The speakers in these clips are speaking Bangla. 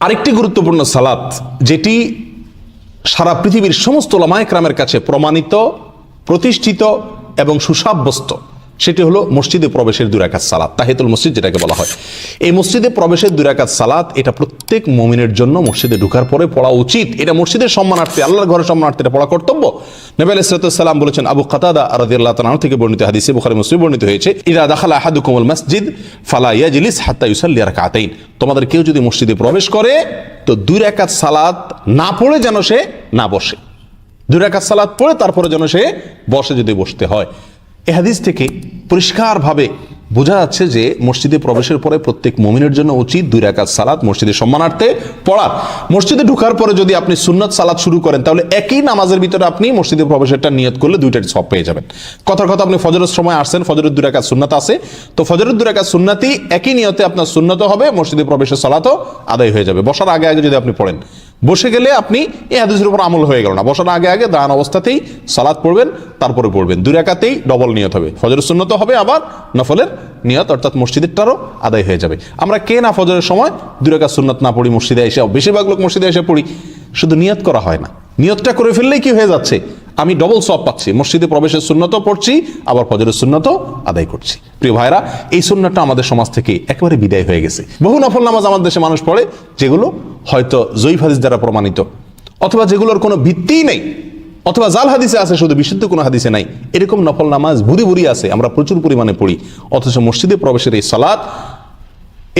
আরেকটি গুরুত্বপূর্ণ সালাত যেটি সারা পৃথিবীর সমস্ত লামায়করামের কাছে প্রমাণিত প্রতিষ্ঠিত এবং সুসাব্যস্ত। সেটি হলো মসজিদে প্রবেশের দুরাকাত সালাত তাহিতুল মসজিদ যেটাকে বলা হয়। এই মসজিদে প্রবেশের দুরাকাত সালাত, এটা প্রত্যেক মমিনের জন্য মসজিদে ঢুকার পরে পড়া উচিত। এটা মসজিদের সম্মানার্থে, আল্লাহর ঘরের সম্মানার্থে এটা পড়া কর্তব্য। নবী আলাইসালাম বলেছেন, আবু কাতাদা রাদিয়াল্লাহু তাআলা থেকে বর্ণিত হাদিসে বুখারী মুসলিম বর্ণিত হয়েছে, ইদা দাখালা আহাদুকুমুল মসজিদ, ফালা ইয়াজলিস হাত্তা ইউসাল্লি রাকাতাইন। তোমাদের কেউ যদি মসজিদে প্রবেশ করে, তো দুই রাকাত সালাত না পড়ে যেন সে না বসে। দুই রাকাত সালাত পড়ে তারপরে যেন সে বসে যদি বসতে হয়। এ হাদিস থেকে পরিষ্কারভাবে বোঝা যাচ্ছে যে মসজিদে প্রবেশের পরে প্রত্যেক মমিনের জন্য উচিত দুই রাকাত সালাত মসজিদের সম্মানার্থে পড়ার মসজিদে ঢুকার পরে যদি আপনি সুন্নত সালাত শুরু করেন, তাহলে একই নামাজের ভিতরে আপনি মসজিদে প্রবেশেরটা নিয়ত করলে দুইটার সব পেয়ে যাবেন। কথার কথা আপনি ফজরের সময় আসছেন, ফজরের দুই রাকাত সুন্নাত আছে। তো ফজরের দুই রাকাত সুন্নাতি একই নিয়তে আপনার সুন্নত হবে, মসজিদে প্রবেশের সালাতও আদায় হয়ে যাবে। বসার আগে আগে যদি আপনি পড়েন। বসে গেলে আপনি এই হাদিসের উপর আমল হয়ে গেল না। বসার আগে আগে দাঁড়ান অবস্থাতেই সালাদ পড়বেন, তারপরে পড়বেন। দুই রাকাতেই ডবল নিয়ত হবে। ফজরের সুন্নত হবে, আবার নফলের নিয়ত, অর্থাৎ মসজিদেরটারও আদায় হয়ে যাবে। আমরা কে না ফজরের সময় দুই রাকাত সুন্নত না পড়ি মসজিদে এসে, বেশিরভাগ লোক মসজিদে এসে পড়ি। শুধু নিয়ত করা হয় না। নিয়তটা করে ফেললেই কি হয়ে যাচ্ছে? আমি ডবল সব পাচ্ছি। মসজিদে প্রবেশের সুন্নত পড়ছি, আবার ফজরের সুন্নত আদায় করছি। প্রিয় ভাইরা এই সুন্নতটা আমাদের সমাজ থেকে একেবারে বিদায় হয়ে গেছে। বহু নফল নামাজ আমাদের দেশে মানুষ পড়ে, যেগুলো হয়তো জয়ীফ হাদিস দ্বারা প্রমাণিত, অথবা যেগুলোর কোনো ভিত্তিই নেই, অথবা জাল হাদিসে আছে, শুধু বিশুদ্ধ কোনো হাদিসে নাই। এরকম নফল নামাজ ভুরি ভুরি আছে, আমরা প্রচুর পরিমাণে পড়ি। অথচ মসজিদে প্রবেশের এই সালাদ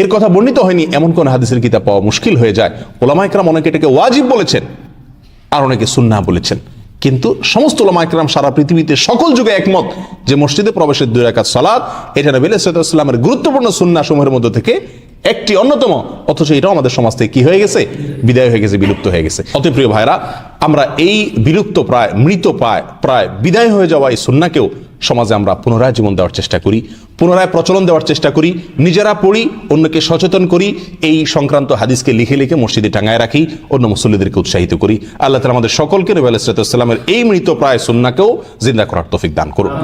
এর কথা বর্ণিত হয়নি, এমন কোন হাদিসের কিতাব পাওয়া মুশকিল হয়ে যায়। ওলামাইকরাম অনেকে এটাকে ওয়াজিব বলেছেন, আর অনেকে সুন্না বলেছেন। কিন্তু সমস্ত ওলামাইকরাম সারা পৃথিবীতে সকল যুগে একমত যে মসজিদে প্রবেশের দুই রাকাত সালাদ এটা নবী সাল্লামের গুরুত্বপূর্ণ সুন্না সমূহের মধ্যে থেকে একটি অন্যতম। অথচ এটাও আমাদের সমাজ থেকে কি হয়ে গেছে? বিদায় হয়ে গেছে, বিলুপ্ত হয়ে গেছে। অতি প্রিয় ভাইরা আমরা এই বিলুপ্ত প্রায়, মৃত প্রায় প্রায় বিদায় হয়ে যাওয়া এই সুন্নাকেও সমাজে আমরা পুনরায় জীবন দেওয়ার চেষ্টা করি, পুনরায় প্রচলন দেওয়ার চেষ্টা করি, নিজেরা পড়ি, অন্যকে সচেতন করি, এই সংক্রান্ত হাদিসকে লিখে লিখে মসজিদে টাঙায় রাখি, অন্য মুসল্লিদেরকে উৎসাহিত করি। আল্লাহ তালা আমাদের সকলকে নবী আলাইসালামের এই মৃত প্রায় সুন্নাকেও জিন্দা করার তফিক দান করুন।